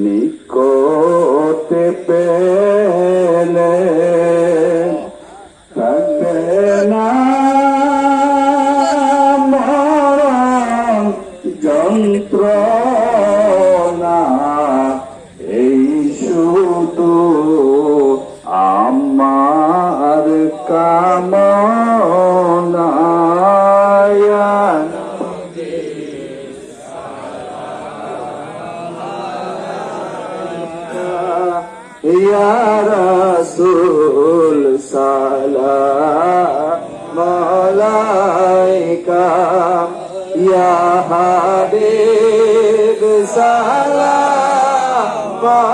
নিকটে পেলে থাকবে না মরণ যন্ত্রণা এই শুধু আমার কামনা। ইয়া রাসূল সালাম আলাইকা ইয়া হাবিব সালাম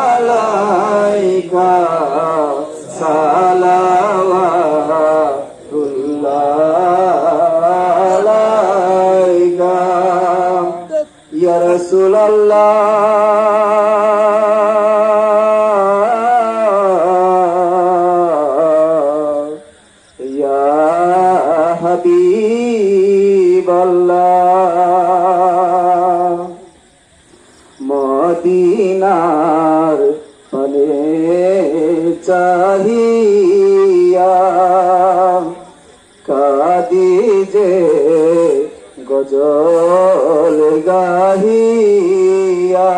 আলাইকা সালাওয়াতুল্লাহ আলাইকা। ইয়া রাসূলুল্লাহ। হাবিবাল্লাহ মদিনার পানে চাহিয়া কাদি যে গজল গাহিয়া।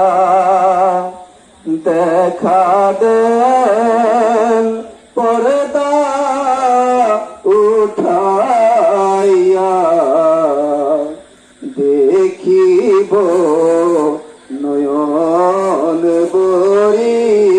দেখা দেন নয়ন বরি